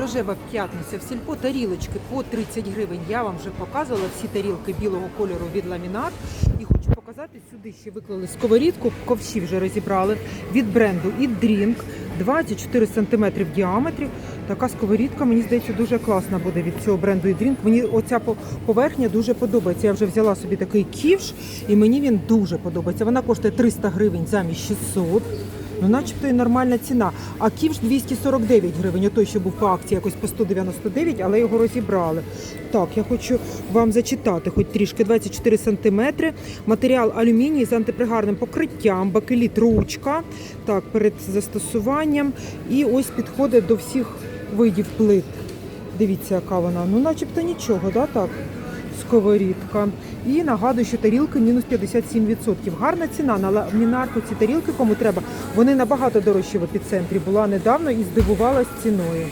Рожева п'ятниця в сільпо тарілочки по 30 гривень. Я вам вже показувала всі тарілки білого кольору від ламінат. І хочу показати сюди ще виклали сковорідку, ковші вже розібрали від бренду «Ідрінк». 24 см в діаметрі. Така сковорідка, мені здається, дуже класна буде від цього бренду «Ідрінк». Мені оця по- поверхня дуже подобається. Я вже взяла собі такий ківш, і мені він дуже подобається. Вона коштує 300 гривень замість 600. Ну, начебто і нормальна ціна. А ківш 249 гривень. Отой, що був по акції якось по 199, але його розібрали. Так, я хочу вам зачитати, хоч трішки 24 сантиметри. Матеріал алюміній з антипригарним покриттям, бакеліт ручка. Так, перед застосуванням. І ось підходить до всіх видів плит. Дивіться, яка вона. Ну, начебто нічого, да, так? Сковорідка. І нагадую, що тарілки мінус 57%. Гарна ціна на ламінарку ці тарілки, кому треба. Вони набагато дорожчі в епіцентрі. Була недавно і здивувалась ціною.